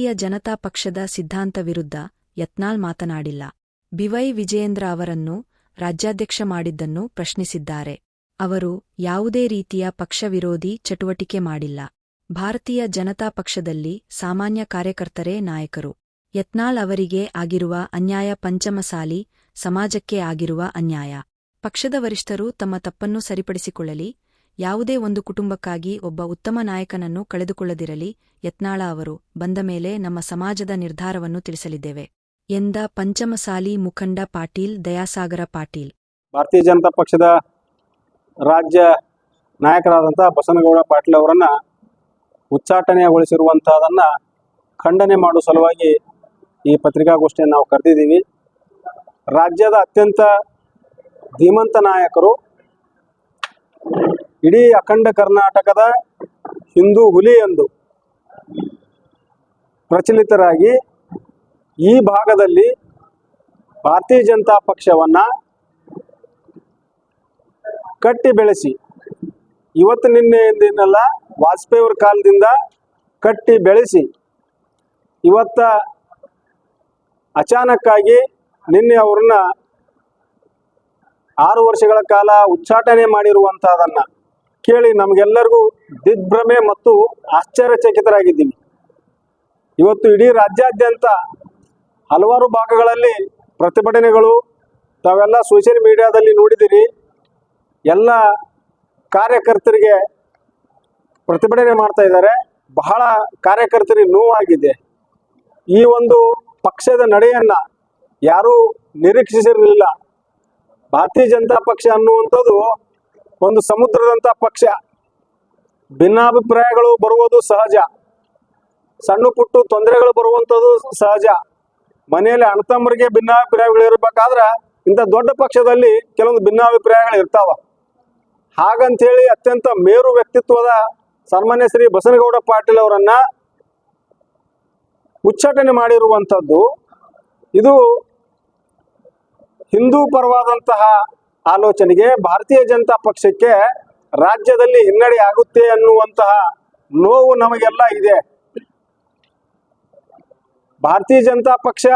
ಭಾರತೀಯ ಜನತಾ ಪಕ್ಷದ ಸಿದ್ಧಾಂತ ವಿರುದ್ಧ ಯತ್ನಾಲ್ ಮಾತನಾಡಿಲ್ಲ. ಬಿವೈ ವಿಜಯೇಂದ್ರ ಅವರನ್ನು ರಾಜ್ಯಾಧ್ಯಕ್ಷ ಮಾಡಿದ್ದನ್ನು ಪ್ರಶ್ನಿಸಿದ್ದಾರೆ. ಅವರು ಯಾವುದೇ ರೀತಿಯ ಪಕ್ಷ ವಿರೋಧಿ ಚಟುವಟಿಕೆ ಮಾಡಿಲ್ಲ. ಭಾರತೀಯ ಜನತಾ ಪಕ್ಷದಲ್ಲಿ ಸಾಮಾನ್ಯ ಕಾರ್ಯಕರ್ತರೇ ನಾಯಕರು. ಯತ್ನಾಲ್ ಅವರಿಗೆ ಆಗಿರುವ ಅನ್ಯಾಯ ಪಂಚಮಸಾಲಿ, ಸಮಾಜಕ್ಕೆ ಆಗಿರುವ ಅನ್ಯಾಯ. ಪಕ್ಷದ ವರಿಷ್ಠರು ತಮ್ಮ ತಪ್ಪನ್ನು ಸರಿಪಡಿಸಿಕೊಳ್ಳಲಿ ಯಾವುದೇ ಒಂದು ಕುಟುಂಬಕ್ಕಾಗಿ ಒಬ್ಬ ಉತ್ತಮ ನಾಯಕನನ್ನು ಕಳೆದುಕೊಳ್ಳದಿರಲಿ, ಯತ್ನಾಳ ಅವರು, ಬಂದ ಮೇಲೆ ನಮ್ಮ ಸಮಾಜದ ನಿರ್ಧಾರವನ್ನು ತಿಳಿಸಲಿದ್ದೇವೆ. ಎಂದ ಪಂಚಮಸಾಲಿ ಮುಖಂಡ ಪಾಟೀಲ್, ದಯಾಸಾಗರ ಪಾಟೀಲ್. ಭಾರತೀಯ ಜನತಾ ಪಕ್ಷದ ರಾಜ್ಯ ನಾಯಕರಾದಂತಹ ಬಸನಗೌಡ ಪಾಟೀಲ್ ಅವರನ್ನ ಉಚ್ಚಾಟನೆಗೊಳಿಸಿರುವಂತಹದನ್ನ ಖಂಡನೆ ಮಾಡುವ ಸಲುವಾಗಿ ಈ ಪತ್ರಿಕಾಗೋಷ್ಠಿಯನ್ನು ನಾವು ಕರೆದಿದ್ದೀವಿ. ರಾಜ್ಯದ ಅತ್ಯಂತ ಧೀಮಂತ ನಾಯಕರು ಇಡೀ ಅಖಂಡ ಕರ್ನಾಟಕದ ಹಿಂದೂ ಹುಲಿ ಎಂದು ಪ್ರಚಲಿತರಾಗಿ ಈ ಭಾಗದಲ್ಲಿ ಭಾರತೀಯ ಜನತಾ ಪಕ್ಷವನ್ನ ಕಟ್ಟಿ ಬೆಳೆಸಿ ಇವತ್ತು ನಿನ್ನೆಯಿಂದಲ್ಲ ವಾಜಪೇಯಿ ಅವರ ಕಾಲದಿಂದ ಕಟ್ಟಿ ಬೆಳೆಸಿ ಇವತ್ತ ಅಚಾನಕ್ಕಾಗಿ ನಿನ್ನೆ ಅವ್ರನ್ನ ಆರು ವರ್ಷಗಳ ಕಾಲ ಉಚ್ಚಾಟನೆ ಮಾಡಿರುವಂತಹದನ್ನ ಕೇಳಿ ನಮಗೆಲ್ಲರಿಗೂ ದಿಗ್ಭ್ರಮೆ ಮತ್ತು ಆಶ್ಚರ್ಯಚಕಿತರಾಗಿದ್ದೀವಿ ಇವತ್ತು ಇಡೀ ರಾಜ್ಯಾದ್ಯಂತ ಹಲವಾರು ಭಾಗಗಳಲ್ಲಿ ಪ್ರತಿಭಟನೆಗಳು ತಾವೆಲ್ಲ ಸೋಷಿಯಲ್ ಮೀಡಿಯಾದಲ್ಲಿ ನೋಡಿದಿರಿ ಎಲ್ಲ ಕಾರ್ಯಕರ್ತರಿಗೆ ಪ್ರತಿಭಟನೆ ಮಾಡ್ತಾ ಇದ್ದಾರೆ. ಬಹಳ ಕಾರ್ಯಕರ್ತರಿಗೆ ನೋವಾಗಿದೆ. ಈ ಒಂದು ಪಕ್ಷದ ನಡೆಯನ್ನು ಯಾರೂ ನಿರೀಕ್ಷಿಸಿರಲಿಲ್ಲ. ಭಾರತೀಯ ಜನತಾ ಪಕ್ಷ ಅನ್ನುವಂಥದ್ದು ಒಂದು ಸಮುದ್ರದಂಥ ಪಕ್ಷ. ಭಿನ್ನಾಭಿಪ್ರಾಯಗಳು ಬರುವುದು ಸಹಜ. ಸಣ್ಣ ಪುಟ್ಟು ತೊಂದರೆಗಳು ಬರುವಂಥದ್ದು ಸಹಜ. ಮನೆಯಲ್ಲಿ ಅಣ್ಣತಮ್ಮರಿಗೆ ಭಿನ್ನಾಭಿಪ್ರಾಯಗಳು ಇರಬೇಕಾದ್ರೆ ಇಂಥ ದೊಡ್ಡ ಪಕ್ಷದಲ್ಲಿ ಕೆಲವೊಂದು ಭಿನ್ನಾಭಿಪ್ರಾಯಗಳು ಇರ್ತಾವ. ಹಾಗಂತೇಳಿ ಅತ್ಯಂತ ಮೇರು ವ್ಯಕ್ತಿತ್ವದ ಸನ್ಮಾನ್ಯ ಶ್ರೀ ಬಸನಗೌಡ ಪಾಟೀಲ್ ಅವರನ್ನ ಉಚ್ಚಾಟನೆ ಮಾಡಿರುವಂಥದ್ದು. ಇದು ಹಿಂದೂ ಪರವಾದಂತಹ ಆಲೋಚನೆಗೆ ಭಾರತೀಯ ಜನತಾ ಪಕ್ಷಕ್ಕೆ ರಾಜ್ಯದಲ್ಲಿ ಹಿನ್ನಡೆ ಆಗುತ್ತೆ ಅನ್ನುವಂತಹ ನೋವು ನಮಗೆಲ್ಲ ಇದೆ. ಭಾರತೀಯ ಜನತಾ ಪಕ್ಷ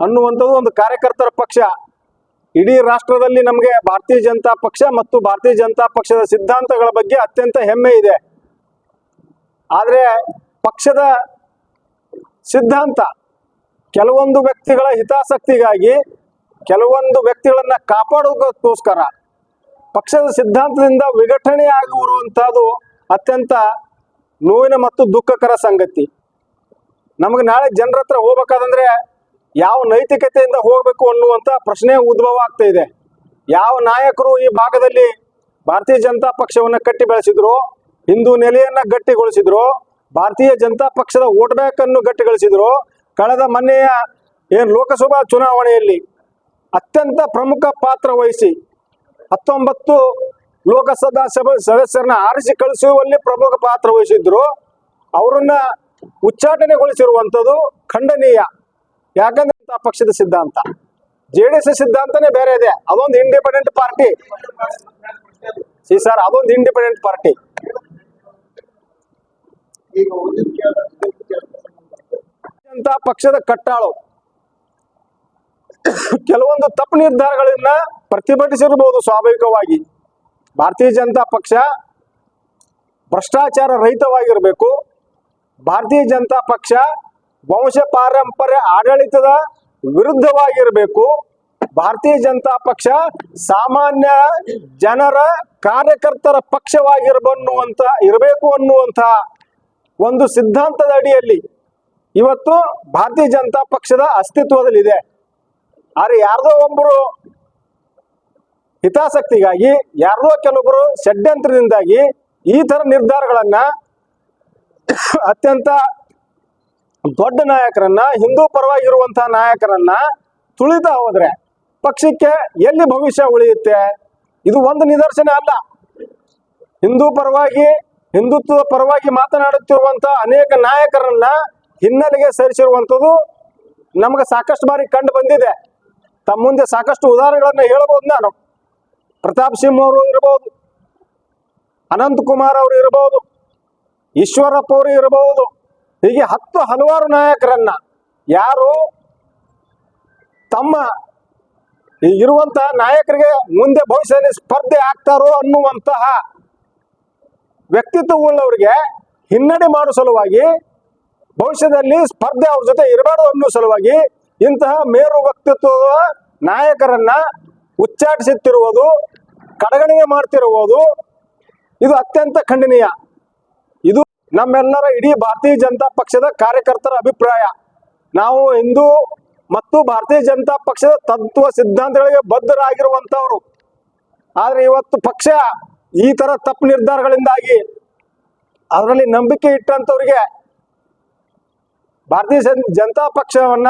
ಅನ್ನುವಂಥದ್ದು ಒಂದು ಕಾರ್ಯಕರ್ತರ ಪಕ್ಷ. ಇಡೀ ರಾಷ್ಟ್ರದಲ್ಲಿ ನಮಗೆ ಭಾರತೀಯ ಜನತಾ ಪಕ್ಷ ಮತ್ತು ಭಾರತೀಯ ಜನತಾ ಪಕ್ಷದ ಸಿದ್ಧಾಂತಗಳ ಬಗ್ಗೆ ಅತ್ಯಂತ ಹೆಮ್ಮೆ ಇದೆ. ಆದರೆ ಪಕ್ಷದ ಸಿದ್ಧಾಂತ ಕೆಲವೊಂದು ವ್ಯಕ್ತಿಗಳ ಹಿತಾಸಕ್ತಿಗಾಗಿ ಕೆಲವೊಂದು ವ್ಯಕ್ತಿಗಳನ್ನ ಕಾಪಾಡೋದಕ್ಕೋಸ್ಕರ ಪಕ್ಷದ ಸಿದ್ಧಾಂತದಿಂದ ವಿಘಟನೆ ಆಗಿರುವಂತಹದ್ದು ಅತ್ಯಂತ ನೋವಿನ ಮತ್ತು ದುಃಖಕರ ಸಂಗತಿ. ನಮಗೆ ನಾಳೆ ಜನರ ಹತ್ರ ಹೋಗ್ಬೇಕಾದಂದ್ರೆ ಯಾವ ನೈತಿಕತೆಯಿಂದ ಹೋಗಬೇಕು ಅನ್ನುವಂತ ಪ್ರಶ್ನೆ ಉದ್ಭವ ಆಗ್ತಾ ಇದೆ. ಯಾವ ನಾಯಕರು ಈ ಭಾಗದಲ್ಲಿ ಭಾರತೀಯ ಜನತಾ ಪಕ್ಷವನ್ನು ಕಟ್ಟಿ ಬೆಳೆಸಿದ್ರು, ಹಿಂದೂ ನೆಲೆಯನ್ನ ಗಟ್ಟಿಗೊಳಿಸಿದ್ರು, ಭಾರತೀಯ ಜನತಾ ಪಕ್ಷದ ವೋಟ್ ಬ್ಯಾಂಕ್ ಅನ್ನು ಗಟ್ಟಿಗೊಳಿಸಿದ್ರು, ಕಳೆದ ಮೊನ್ನೆಯ ಏನ್ ಲೋಕಸಭಾ ಚುನಾವಣೆಯಲ್ಲಿ ಅತ್ಯಂತ ಪ್ರಮುಖ ಪಾತ್ರ ವಹಿಸಿ ಹತ್ತೊಂಬತ್ತು ಲೋಕಸಭಾ ಸಭೆ ಸದಸ್ಯರನ್ನ ಆರಿಸಿ ಕಳಿಸುವಲ್ಲಿ ಪ್ರಮುಖ ಪಾತ್ರ ವಹಿಸಿದ್ರು. ಅವರನ್ನ ಉಚ್ಚಾಟನೆಗೊಳಿಸಿರುವಂಥದ್ದು ಖಂಡನೀಯ. ಯಾಕಂದ್ರೆ ಅಂತ ಪಕ್ಷದ ಸಿದ್ಧಾಂತ. ಜೆ ಡಿ ಎಸ್ ಸಿದ್ಧಾಂತನೇ ಬೇರೆ ಇದೆ. ಅದೊಂದು ಇಂಡಿಪೆಂಡೆಂಟ್ ಪಾರ್ಟಿ ಸಿ ಸರ್, ಅದೊಂದು ಇಂಡಿಪೆಂಡೆಂಟ್ ಪಾರ್ಟಿ ಪಕ್ಷದ ಕಟ್ಟಾಳು. ಕೆಲವೊಂದು ತಪ್ಪು ನಿರ್ಧಾರಗಳನ್ನ ಪ್ರತಿಭಟಿಸಿರಬಹುದು ಸ್ವಾಭಾವಿಕವಾಗಿ. ಭಾರತೀಯ ಜನತಾ ಪಕ್ಷ ಭ್ರಷ್ಟಾಚಾರ ರಹಿತವಾಗಿರಬೇಕು. ಭಾರತೀಯ ಜನತಾ ಪಕ್ಷ ವಂಶ ಪಾರಂಪರ್ಯ ಆಡಳಿತದ ವಿರುದ್ಧವಾಗಿರಬೇಕು. ಭಾರತೀಯ ಜನತಾ ಪಕ್ಷ ಸಾಮಾನ್ಯ ಜನರ ಕಾರ್ಯಕರ್ತರ ಪಕ್ಷವಾಗಿರಬನ್ನುವಂತ ಇರಬೇಕು ಅನ್ನುವಂಥ ಒಂದು ಸಿದ್ಧಾಂತದ ಅಡಿಯಲ್ಲಿ ಇವತ್ತು ಭಾರತೀಯ ಜನತಾ ಪಕ್ಷದ ಅಸ್ತಿತ್ವದಲ್ಲಿದೆ. ಆದರೆ ಯಾರ್ದೋ ಒಬ್ಬರು ಹಿತಾಸಕ್ತಿಗಾಗಿ, ಯಾರ್ದೋ ಕೆಲವೊಬ್ರು ಷಡ್ಯಂತ್ರದಿಂದಾಗಿ ಈ ತರ ನಿರ್ಧಾರಗಳನ್ನ ಅತ್ಯಂತ ದೊಡ್ಡ ನಾಯಕರನ್ನ, ಹಿಂದೂ ಪರವಾಗಿರುವಂತಹ ನಾಯಕರನ್ನ ತುಳಿತಾ ಹೋದ್ರೆ ಪಕ್ಷಕ್ಕೆ ಎಲ್ಲಿ ಭವಿಷ್ಯ ಉಳಿಯುತ್ತೆ? ಇದು ಒಂದು ನಿದರ್ಶನ ಅಲ್ಲ. ಹಿಂದೂ ಪರವಾಗಿ ಹಿಂದುತ್ವದ ಪರವಾಗಿ ಮಾತನಾಡುತ್ತಿರುವಂತ ಅನೇಕ ನಾಯಕರನ್ನ ಹಿನ್ನೆಲೆಗೆ ಸೇರಿಸಿರುವಂಥದ್ದು ನಮಗೆ ಸಾಕಷ್ಟು ಬಾರಿ ಕಂಡು ಬಂದಿದೆ. ತಮ್ಮ ಮುಂದೆ ಸಾಕಷ್ಟು ಉದಾಹರಣೆಗಳನ್ನ ಹೇಳಬಹುದು ನಾನು. ಪ್ರತಾಪ್ ಸಿಂಹ ಅವರು ಇರಬಹುದು ಅನಂತ್ ಕುಮಾರ್ ಅವರು ಇರಬಹುದು ಈಶ್ವರಪ್ಪ ಅವರು ಇರಬಹುದು ಹೀಗೆ ಹತ್ತು ಹಲವಾರು ನಾಯಕರನ್ನ ಯಾರು ತಮ್ಮ ಇರುವಂತಹ ನಾಯಕರಿಗೆ ಮುಂದೆ ಭವಿಷ್ಯದಲ್ಲಿ ಸ್ಪರ್ಧೆ ಆಗ್ತಾರೋ ಅನ್ನುವಂತಹ ವ್ಯಕ್ತಿತ್ವವುಳ್ಳವರಿಗೆ ಹಿನ್ನಡೆ ಮಾಡೋ ಸಲುವಾಗಿ ಭವಿಷ್ಯದಲ್ಲಿ ಸ್ಪರ್ಧೆ ಅವ್ರ ಜೊತೆ ಇರಬಾರ್ದು ಅನ್ನೋ ಸಲುವಾಗಿ ಇಂತಹ ಮೇರು ವ್ಯಕ್ತಿತ್ವದ ನಾಯಕರನ್ನ ಉಚ್ಚಾಟಿಸುತ್ತಿರುವುದು, ಕಡೆಗಣಿಗೆ ಮಾಡ್ತಿರುವುದು, ಇದು ಅತ್ಯಂತ ಖಂಡನೀಯ. ಇದು ನಮ್ಮೆಲ್ಲರ ಇಡೀ ಭಾರತೀಯ ಜನತಾ ಪಕ್ಷದ ಕಾರ್ಯಕರ್ತರ ಅಭಿಪ್ರಾಯ. ನಾವು ಹಿಂದೂ ಮತ್ತು ಭಾರತೀಯ ಜನತಾ ಪಕ್ಷದ ತತ್ವ ಸಿದ್ಧಾಂತಗಳಿಗೆ ಬದ್ಧರಾಗಿರುವಂತವರು ಆದ್ರೆ ಇವತ್ತು ಪಕ್ಷ ಈ ತರ ತಪ್ಪು ನಿರ್ಧಾರಗಳಿಂದಾಗಿ ಅದರಲ್ಲಿ ನಂಬಿಕೆ ಇಟ್ಟಂತವ್ರಿಗೆ ಭಾರತೀಯ ಜನ್- ಜನತಾ ಪಕ್ಷವನ್ನ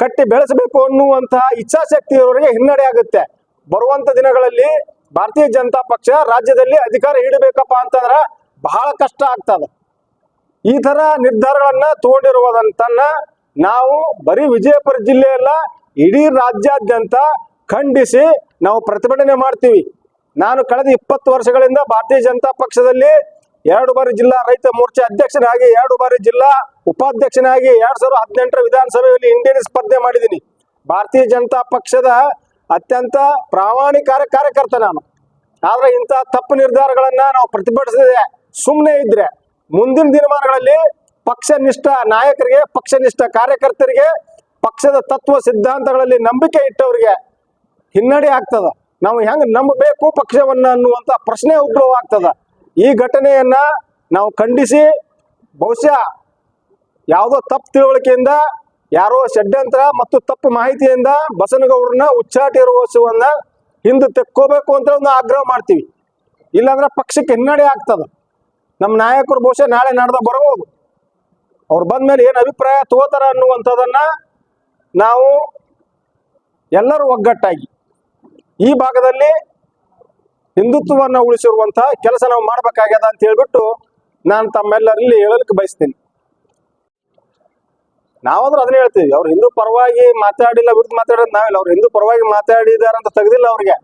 ಕಟ್ಟಿ ಬೆಳೆಸಬೇಕು ಅನ್ನುವಂತಹ ಇಚ್ಛಾಶಕ್ತಿ ಇರೋರಿಗೆ ಹಿನ್ನಡೆ ಆಗುತ್ತೆ. ಬರುವಂತ ದಿನಗಳಲ್ಲಿ ಭಾರತೀಯ ಜನತಾ ಪಕ್ಷ ರಾಜ್ಯದಲ್ಲಿ ಅಧಿಕಾರ ಹಿಡಬೇಕಪ್ಪ ಅಂತಂದ್ರ ಬಹಳ ಕಷ್ಟ ಆಗ್ತದ ಈ ತರ ನಿರ್ಧಾರಗಳನ್ನ ತಗೊಂಡಿರುವುದಂತನ್ನ ನಾವು ಬರೀ ವಿಜಯಪುರ ಜಿಲ್ಲೆಯಲ್ಲ ಇಡೀ ರಾಜ್ಯಾದ್ಯಂತ ಖಂಡಿಸಿ ನಾವು ಪ್ರತಿಭಟನೆ ಮಾಡ್ತೀವಿ. ನಾನು ಕಳೆದ ಇಪ್ಪತ್ತು ವರ್ಷಗಳಿಂದ ಭಾರತೀಯ ಜನತಾ ಪಕ್ಷದಲ್ಲಿ ಎರಡು ಬಾರಿ ಜಿಲ್ಲಾ ರೈತ ಮೋರ್ಚಾ ಅಧ್ಯಕ್ಷನಾಗಿ, ಎರಡು ಬಾರಿ ಜಿಲ್ಲಾ ಉಪಾಧ್ಯಕ್ಷನಾಗಿ, ಎರಡ್ ಸಾವಿರದ ಹದಿನೆಂಟರ ವಿಧಾನಸಭೆಯಲ್ಲಿ ಇಂಡಿಯನ್ ಸ್ಪರ್ಧೆ ಮಾಡಿದ್ದೀನಿ. ಭಾರತೀಯ ಜನತಾ ಪಕ್ಷದ ಅತ್ಯಂತ ಪ್ರಾಮಾಣಿಕ ಕಾರ್ಯಕರ್ತ ನಾನು. ಆದ್ರೆ ಇಂತಹ ತಪ್ಪು ನಿರ್ಧಾರಗಳನ್ನ ನಾವು ಪ್ರತಿಭಟಿಸದೆ ಸುಮ್ಮನೆ ಇದ್ರೆ, ಮುಂದಿನ ದಿನಮಾನಗಳಲ್ಲಿ ಪಕ್ಷನಿಷ್ಠ ನಾಯಕರಿಗೆ, ಪಕ್ಷನಿಷ್ಠ ಕಾರ್ಯಕರ್ತರಿಗೆ, ಪಕ್ಷದ ತತ್ವ ಸಿದ್ಧಾಂತಗಳಲ್ಲಿ ನಂಬಿಕೆ ಇಟ್ಟವರಿಗೆ ಹಿನ್ನಡೆ ಆಗ್ತದ. ನಾವು ಹೆಂಗ್ ನಂಬಬೇಕು ಪಕ್ಷವನ್ನ ಅನ್ನುವಂತ ಪ್ರಶ್ನೆ ಉದ್ಭವ ಆಗ್ತದ. ಈ ಘಟನೆಯನ್ನ ನಾವು ಖಂಡಿಸಿ, ಬಹುಶಃ ಯಾವುದೋ ತಪ್ಪು ತಿಳುವಳಿಕೆಯಿಂದ, ಯಾರೋ ಷಡ್ಯಂತ್ರ ಮತ್ತು ತಪ್ಪು ಮಾಹಿತಿಯಿಂದ ಬಸನಗೌಡರನ್ನ ಉಚ್ಚಾಟಿರುವವನ್ನ ಹಿಂದೆ ತೆಕ್ಕೋಬೇಕು ಅಂತ ಒಂದು ಆಗ್ರಹ ಮಾಡ್ತೀವಿ. ಇಲ್ಲಾಂದ್ರೆ ಪಕ್ಷಕ್ಕೆ ಹಿನ್ನಡೆ ಆಗ್ತದ. ನಮ್ಮ ನಾಯಕರು ಬಹುಶಃ ನಾಳೆ ನಾಡ್ದ ಬರಬಹುದು. ಅವ್ರು ಬಂದ್ಮೇಲೆ ಏನು ಅಭಿಪ್ರಾಯ ತಗೋತಾರ ಅನ್ನುವಂಥದ್ದನ್ನ ನಾವು ಎಲ್ಲರೂ ಒಗ್ಗಟ್ಟಾಗಿ ಈ ಭಾಗದಲ್ಲಿ ಹಿಂದುತ್ವವನ್ನು ಉಳಿಸಿರುವಂತಹ ಕೆಲಸ ನಾವು ಮಾಡ್ಬೇಕಾಗ್ಯದ ಅಂತ ಹೇಳ್ಬಿಟ್ಟು ನಾನು ತಮ್ಮೆಲ್ಲರಲ್ಲಿ ಹೇಳಲಿಕ್ಕೆ ಬಯಸ್ತೀನಿ. ನಾವಾದ್ರೂ ಅದನ್ನ ಹೇಳ್ತೀವಿ, ಅವ್ರು ಹಿಂದೂ ಪರವಾಗಿ ಮಾತಾಡಿಲ್ಲ, ವಿರುದ್ಧ ಮಾತಾಡೋದು ನಾವಿಲ್ಲ, ಅವ್ರು ಹಿಂದೂ ಪರವಾಗಿ ಮಾತಾಡಿದಾರೆ ಅಂತ ತೆಗೆದಿಲ್ಲ ಅವ್ರಿಗೆ.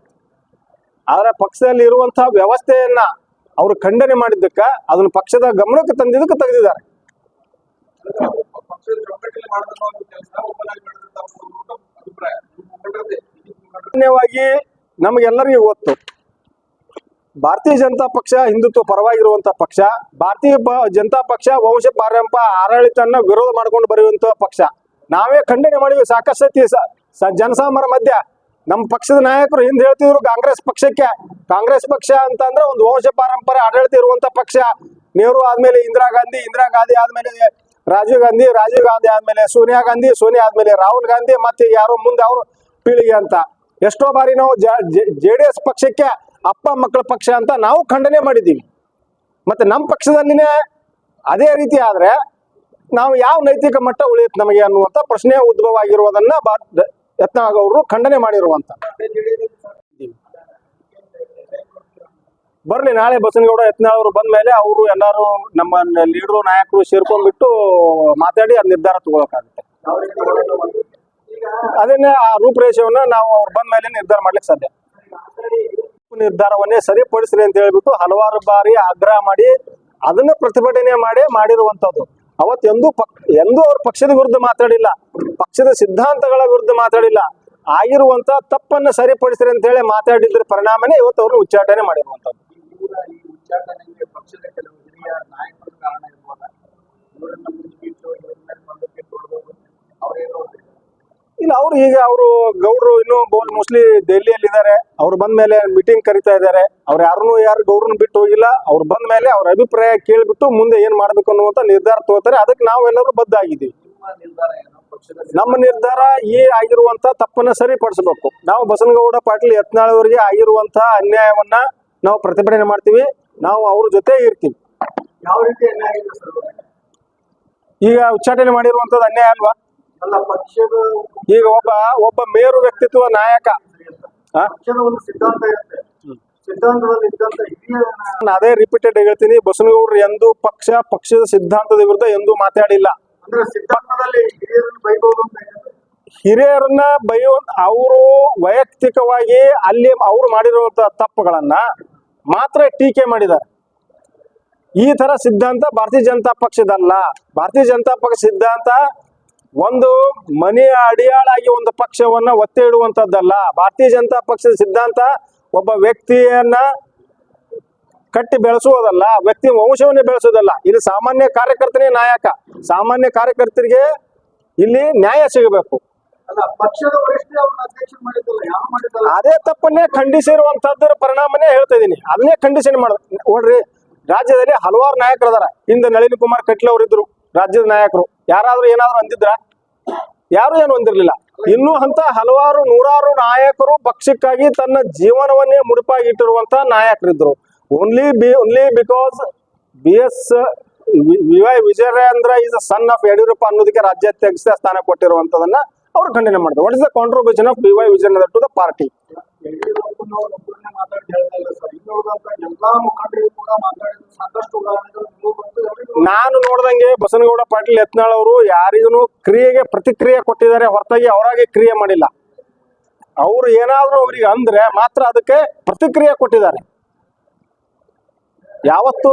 ಆದ್ರೆ ಪಕ್ಷದಲ್ಲಿ ಇರುವಂತಹ ವ್ಯವಸ್ಥೆಯನ್ನ ಅವರು ಖಂಡನೆ ಮಾಡಿದ್ದಕ್ಕ, ಅದನ್ನ ಪಕ್ಷದ ಗಮನಕ್ಕೆ ತಂದಿದ್ದಕ್ಕೆ ತೆಗೆದಿದ್ದಾರೆ. ಸಾಮಾನ್ಯವಾಗಿ ನಮಗೆಲ್ಲರಿಗೂ ಗೊತ್ತು ಭಾರತೀಯ ಜನತಾ ಪಕ್ಷ ಹಿಂದುತ್ವ ಪರವಾಗಿರುವಂತ ಪಕ್ಷ, ಭಾರತೀಯ ಜನತಾ ಪಕ್ಷ ವಂಶ ಪಾರಂಪ ಆಡಳಿತನ ವಿರೋಧ ಮಾಡ್ಕೊಂಡು ಬರೆಯುವಂತ ಪಕ್ಷ. ನಾವೇ ಖಂಡನೆ ಮಾಡಿವಿ ಸಾಕಷ್ಟು ಜನಸಾಮರ ಮಧ್ಯ. ನಮ್ಮ ಪಕ್ಷದ ನಾಯಕರು ಹಿಂದೆ ಹೇಳ್ತಿದ್ರು ಕಾಂಗ್ರೆಸ್ ಪಕ್ಷಕ್ಕೆ. ಕಾಂಗ್ರೆಸ್ ಪಕ್ಷ ಅಂತಂದ್ರೆ ಒಂದು ವಂಶ ಪಾರಂಪರೆ, ಆಡಳಿತ ಇರುವಂತ ಪಕ್ಷ. ನೆಹರು ಆದ್ಮೇಲೆ ಇಂದಿರಾ ಗಾಂಧಿ ಇಂದಿರಾ ಗಾಂಧಿ ಆದ್ಮೇಲೆ ರಾಜೀವ್ ಗಾಂಧಿ ರಾಜೀವ್ ಗಾಂಧಿ ಆದ್ಮೇಲೆ ಸೋನಿಯಾ ಗಾಂಧಿ, ಸೋನಿಯಾ ಆದ್ಮೇಲೆ ರಾಹುಲ್ ಗಾಂಧಿ ಮತ್ತೆ ಯಾರೋ ಮುಂದೆ ಅವರು ಪೀಳಿಗೆ ಅಂತ. ಎಷ್ಟೋ ಬಾರಿ ನಾವು ಜೆ ಡಿ ಎಸ್ ಪಕ್ಷಕ್ಕೆ ಅಪ್ಪ ಮಕ್ಕಳ ಪಕ್ಷ ಅಂತ ನಾವು ಖಂಡನೆ ಮಾಡಿದ್ದೀವಿ. ಮತ್ತೆ ನಮ್ಮ ಪಕ್ಷದಲ್ಲಿನೇ ಅದೇ ರೀತಿ ಆದ್ರೆ ನಾವು ಯಾವ ನೈತಿಕ ಮಟ್ಟ ಉಳಿಯುತ್ತೆ ನಮಗೆ ಅನ್ನುವಂಥ ಪ್ರಶ್ನೆ ಉದ್ಭವ ಆಗಿರುವುದನ್ನ ಬಾ- ಯತ್ನಾಳ್ ಅವರು ಖಂಡನೆ ಮಾಡಿರುವಂತ. ಬರ್ಲಿ, ನಾಳೆ ಬಸನಗೌಡ ಯತ್ನ ಅವರು ಬಂದ ಮೇಲೆ ಅವರು ಎಲ್ಲರೂ ನಮ್ಮ ಲೀಡರು, ನಾಯಕರು ಸೇರ್ಕೊಂಡ್ಬಿಟ್ಟು ಮಾತಾಡಿ ಅದು ನಿರ್ಧಾರ ತಗೊಳಕಾಗುತ್ತೆ ಅದನ್ನೇ ಆ ರೂಪರೇಷೆಯನ್ನ ನಾವು ಅವ್ರು ಬಂದ ಮೇಲೆ ನಿರ್ಧಾರ ಮಾಡ್ಲಿಕ್ಕೆ ಸಾಧ್ಯ. ನಿರ್ಧಾರವನ್ನೇ ಸರಿಪಡಿಸಲಿ ಅಂತ ಹೇಳ್ಬಿಟ್ಟು ಹಲವಾರು ಬಾರಿ ಆಗ್ರಹ ಮಾಡಿ ಅದನ್ನ ಪ್ರತಿಭಟನೆ ಮಾಡಿ ಮಾಡಿರುವಂತದ್ದು ಅವತ್ತು ಎಂದೂ ಪಕ್, ಎಂದೂ ಅವ್ರ ಪಕ್ಷದ ವಿರುದ್ಧ ಮಾತಾಡಿಲ್ಲ. ಪಕ್ಷದ ಸಿದ್ಧಾಂತಗಳ ವಿರುದ್ಧ ಮಾತಾಡಿಲ್ಲ. ಆಗಿರುವಂತ ತಪ್ಪನ್ನ ಸರಿಪಡಿಸ್ರಿ ಅಂತ ಹೇಳಿ ಮಾತಾಡಿದ್ರ ಪರಿಣಾಮನೇ ಇವತ್ತು ಅವರು ಉಚ್ಚಾಟನೆ ಮಾಡಿರುವಂತದ್ದು ಇಲ್ಲ ಅವ್ರು ಈಗ ಅವರು ಗೌಡ್ರು ಇನ್ನು ಬೋಲ್ ಮೋಸ್ಟ್ಲಿ ದೆಹಲಿಯಲ್ಲಿ ಇದ್ದಾರೆ ಅವ್ರು ಬಂದ ಮೇಲೆ ಮೀಟಿಂಗ್ ಕರಿತಾ ಇದ್ದಾರೆ. ಅವ್ರು ಯಾರನ್ನೂ ಯಾರು ಗೌಡ್ರನ್ನ ಬಿಟ್ಟು ಹೋಗಿಲ್ಲ. ಅವ್ರು ಬಂದ ಮೇಲೆ ಅವ್ರ ಅಭಿಪ್ರಾಯ ಕೇಳ್ಬಿಟ್ಟು ಮುಂದೆ ಏನ್ ಮಾಡ್ಬೇಕು ಅನ್ನುವಂತ ನಿರ್ಧಾರ ತಗೋತಾರೆ. ಅದಕ್ಕೆ ನಾವೆಲ್ಲರೂ ಬದ್ಧ ಆಗಿದ್ದೀವಿ ನಿಮ್ಮ ನಿರ್ಧಾರ ಈ ಆಗಿರುವಂತ ತಪ್ಪನ್ನ ಸರಿಪಡಿಸಬೇಕು. ನಾವು ಬಸನಗೌಡ ಪಾಟೀಲ್ ಎತ್ನಾಳವರಿಗೆ ಆಗಿರುವಂತಹ ಆಗಿರುವಂತ ಅನ್ಯಾಯವನ್ನ ನಾವು ಪ್ರತಿಭಟನೆ ಮಾಡ್ತೀವಿ. ನಾವು ಅವ್ರ ಜೊತೆ ಇರ್ತೀವಿ. ಯಾವ ರೀತಿ ಅನ್ಯಾಯ ಈಗ ಉಚ್ಚಾಟನೆ ಮಾಡಿರುವಂತದ್ದು ಅನ್ಯಾಯ ಅಲ್ವಾ? ಈಗ ಒಬ್ಬ ಒಬ್ಬ ಮೇರು ವ್ಯಕ್ತಿತ್ವ ನಾಯಕ. ಸಿದ್ಧಾಂತ ಇರುತ್ತೆ ನಾನು ಅದೇ ರಿಪೀಟೆಡ್ ಹೇಳ್ತೀನಿ ಬಸನಗೌಡರು ಎಂದು ಪಕ್ಷ ಪಕ್ಷದ ಸಿದ್ಧಾಂತದ ವಿರುದ್ಧ ಎಂದೂ ಮಾತಾಡಿಲ್ಲ. ಹಿರಿಯರನ್ನ ಬೈಯೋ ಅವರು ವೈಯಕ್ತಿಕವಾಗಿ ಅಲ್ಲಿ ಅವ್ರು ಮಾಡಿರುವಂತ ತಪ್ಪುಗಳನ್ನ ಮಾತ್ರ ಟೀಕೆ ಮಾಡಿದ್ದಾರೆ. ಈ ತರ ಸಿದ್ಧಾಂತ ಭಾರತೀಯ ಜನತಾ ಪಕ್ಷದಲ್ಲ. ಭಾರತೀಯ ಜನತಾ ಪಕ್ಷ ಸಿದ್ಧಾಂತ ಒಂದು ಮನೆಯ ಅಡಿಯಾಳಾಗಿ ಒಂದು ಪಕ್ಷವನ್ನ ಒತ್ತೆ ಇಡುವಂತದ್ದಲ್ಲ ಭಾರತೀಯ ಜನತಾ ಪಕ್ಷದ ಸಿದ್ಧಾಂತ ಒಬ್ಬ ವ್ಯಕ್ತಿಯನ್ನ ಕಟ್ಟಿ ಬೆಳೆಸುವುದಲ್ಲ ವ್ಯಕ್ತಿ ವಂಶವನ್ನೇ ಬೆಳೆಸುವುದಲ್ಲ. ಇಲ್ಲಿ ಸಾಮಾನ್ಯ ಕಾರ್ಯಕರ್ತನೇ ನಾಯಕ. ಸಾಮಾನ್ಯ ಕಾರ್ಯಕರ್ತರಿಗೆ ಇಲ್ಲಿ ನ್ಯಾಯ ಸಿಗಬೇಕು. ಅದೇ ತಪ್ಪನ್ನೇ ಖಂಡಿಸಿರುವಂತದ್ದರ ಪರಿಣಾಮನೇ ಹೇಳ್ತಾ ಇದೀನಿ ಅದನ್ನೇ ಖಂಡಿಸಿನ ಮಾಡ ನೋಡ್ರಿ ರಾಜ್ಯದಲ್ಲಿ ಹಲವಾರು ನಾಯಕರು ಅದಾರ ಹಿಂದೆ ನಳಿನ್ ಕುಮಾರ್ ಕಟ್ಲೆ ಅವರಿದ್ರು ರಾಜ್ಯದ ನಾಯಕರು. ಯಾರಾದ್ರೂ ಏನಾದ್ರು ಅಂದಿದ್ರ? ಯಾರು ಏನು ಅಂದಿರ್ಲಿಲ್ಲ. ಇನ್ನೂ ಅಂತ ಹಲವಾರು ನೂರಾರು ನಾಯಕರು ಪಕ್ಷಕ್ಕಾಗಿ ತನ್ನ ಜೀವನವನ್ನೇ ಮುಡುಪಾಗಿಟ್ಟಿರುವಂತ ನಾಯಕರಿದ್ರು. Only B only because B S B Y Vijayendra is a son of Yediyurappa ಅನ್ನೋದಕ್ಕೆ ರಾಜ್ಯಾಧ್ಯಕ್ಷ ಸ್ಥಾನ ಕೊಟ್ಟಿರುವಂತದನ್ನ ಅವರು ಖಂಡನೆ ಮಾಡಿದ್ರು. What is the contribution of B Y to the party ಎಲ್ಲಾ ಮುಖಂಡರಿಗೂ ಕೂಡ ಮಾತಾಡಿದ್ರು ಸಾಕಷ್ಟು ಉದಾಹರಣೆಗಳು ನಾನು ನೋಡ್ದಂಗೆ ಬಸನಗೌಡ ಪಾಟೀಲ್ ಯತ್ನಾಳ್ ಅವರು ಯಾರಿಗೂ ಕ್ರಿಯೆಗೆ ಪ್ರತಿಕ್ರಿಯೆ ಕೊಟ್ಟಿದ್ದಾರೆ, ಹೊರತಾಗಿ ಅವರಾಗೆ ಕ್ರಿಯೆ ಮಾಡಿಲ್ಲ ಅವರು ಏನಾದ್ರೂ ಅವರಿಗೆ ಅಂದ್ರೆ ಮಾತ್ರ ಅದಕ್ಕೆ ಪ್ರತಿಕ್ರಿಯೆ ಕೊಟ್ಟಿದ್ದಾರೆ ಯಾವತ್ತು.